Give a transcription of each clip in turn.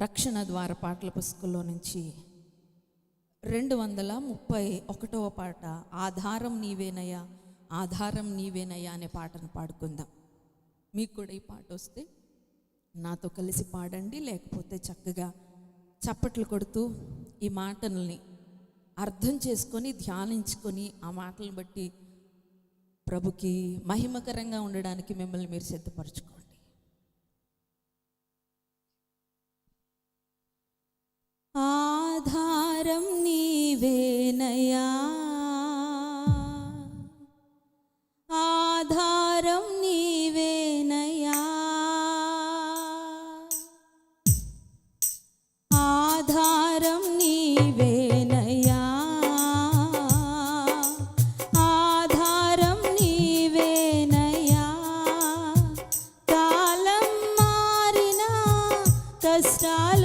రక్షణ ద్వార పాటల పుస్తకంలో నుంచి రెండు వందల ముప్పై ఒకటవ పాట ఆధారం నీవేనయ్యా ఆధారం నీవేనయ్యా అనే పాటను పాడుకుందాం. మీకు కూడా ఈ పాట వస్తే నాతో కలిసి పాడండి లేకపోతే చక్కగా చప్పట్లు కొడుతూ ఈ మాటల్ని అర్థం చేసుకొని ధ్యానించుకొని ఆ మాటలను బట్టి ప్రభుకి మహిమకరంగా ఉండడానికి మిమ్మల్ని మీరు సిద్ధపరచుకోండి. ఆధారం నీవేనయా? ఆధారం నీవేనయా? ఆధారం నీవేనయా? ఆధారం నీవేనయా? కాలం మారిన కష్టాలు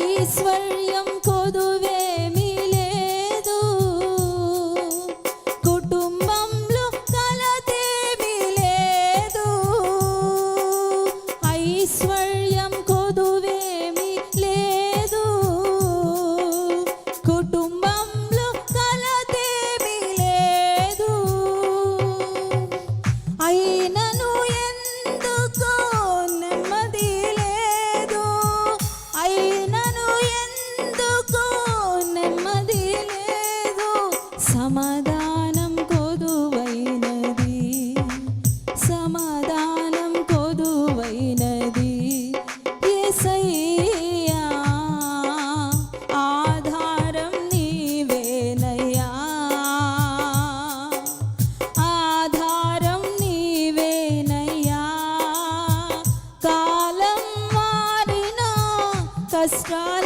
ஐஸ்வர்யம் பொதுவே సమాధానం కొదువైనది. సమాధానం కొదువైనది. యేసయ్యా ఆధారం నీవేనయ్యా. ఆధారం నీవేనయ్యా. కాలం మారినా కష్టాలే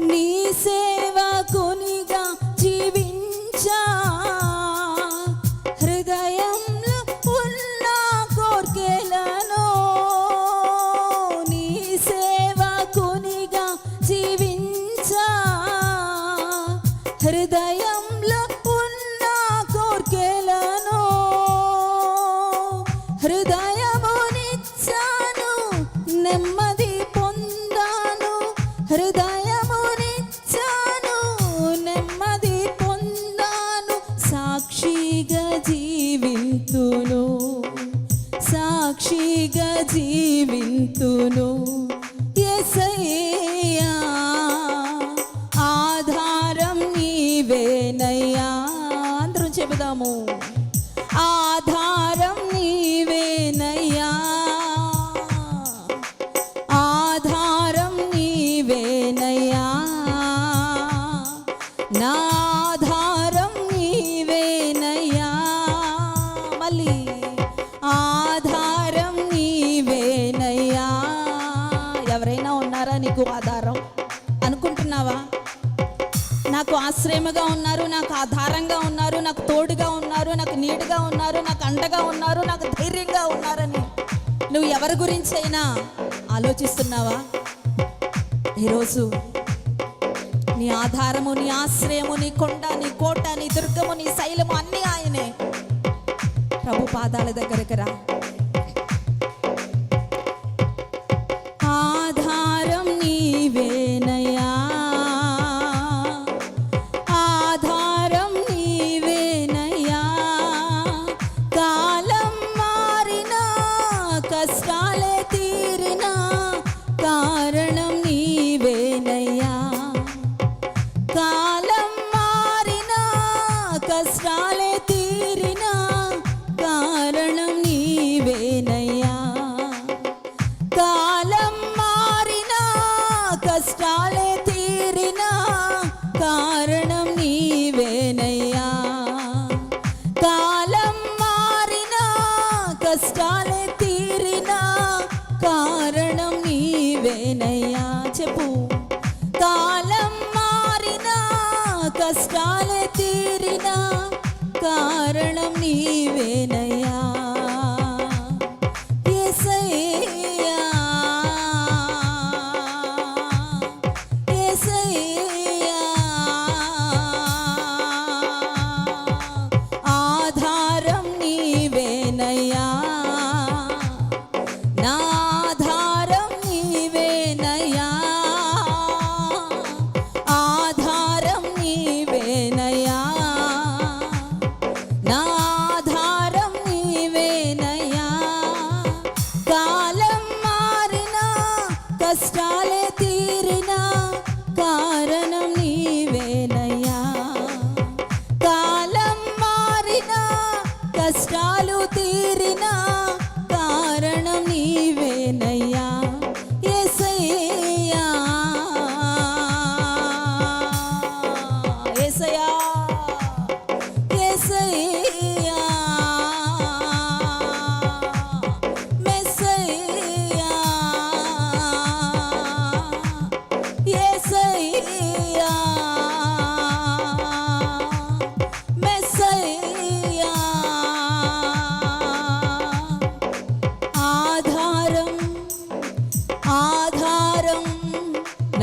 నీ సాక్షిగా జీవింతును. ఎసయ్యా ఆశ్రయముగా ఉన్నారు నాకు ఆధారంగా ఉన్నారు నాకు తోడుగా ఉన్నారు నాకు నీడుగా ఉన్నారు నాకు అండగా ఉన్నారు నాకు ధైర్యంగా ఉన్నారని. నువ్వు ఎవరి గురించి అయినా ఆలోచిస్తున్నావా? ఈరోజు నీ ఆధారము నీ ఆశ్రయము నీ కొండ నీ కోట నీ దుర్గము నీ శైలము అన్నీ ఆయనే. ప్రభు పాదాల దగ్గరకు రా. కష్టాలే తీరినా కారణం కష్టాలే తీరినా కారణం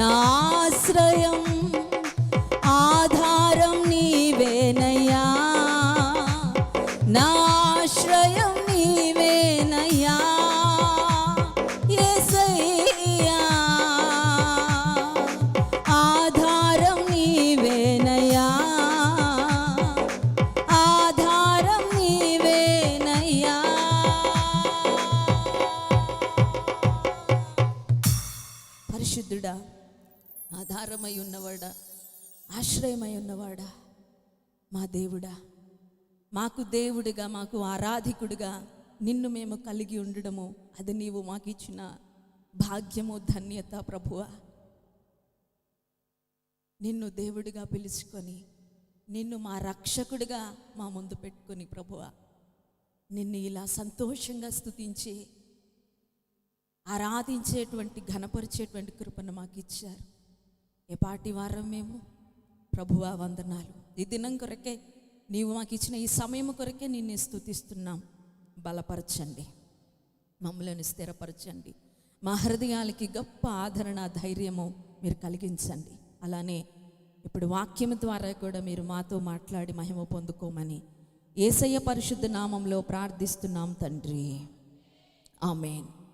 ఆశ్రయం ఆధారమై ఉన్నవాడా? ఆశ్రయమై ఉన్నవాడా? మా దేవుడా మాకు దేవుడిగా మాకు ఆరాధికుడిగా నిన్ను మేము కలిగి ఉండడము అది నీవు మాకు ఇచ్చిన భాగ్యము ధన్యత ప్రభువ. నిన్ను దేవుడిగా పిలుచుకొని నిన్ను మా రక్షకుడిగా మా ముందు పెట్టుకొని ప్రభువ. నిన్ను ఇలా సంతోషంగా స్తుతించి ఆరాధించేటువంటి ఘనపరిచేటువంటి కృపను మాకు ఇచ్చారు ఎపాటి వారం మేము? ప్రభువా వందనాలు. ఈ దినం కొరకే నీవు మాకు ఇచ్చిన ఈ సమయం కొరకే నిన్ను స్తుతిస్తున్నాం. బలపరచండి. మమ్మల్ని స్థిరపరచండి. మా హృదయాలకి గొప్ప ఆదరణ ధైర్యము మీరు కలిగించండి. అలానే ఇప్పుడు వాక్యం ద్వారా కూడా మీరు మాతో మాట్లాడి మహిమ పొందుకోమని ఏసయ్య పరిశుద్ధ నామంలో ప్రార్థిస్తున్నాం తండ్రి. ఆమెన్.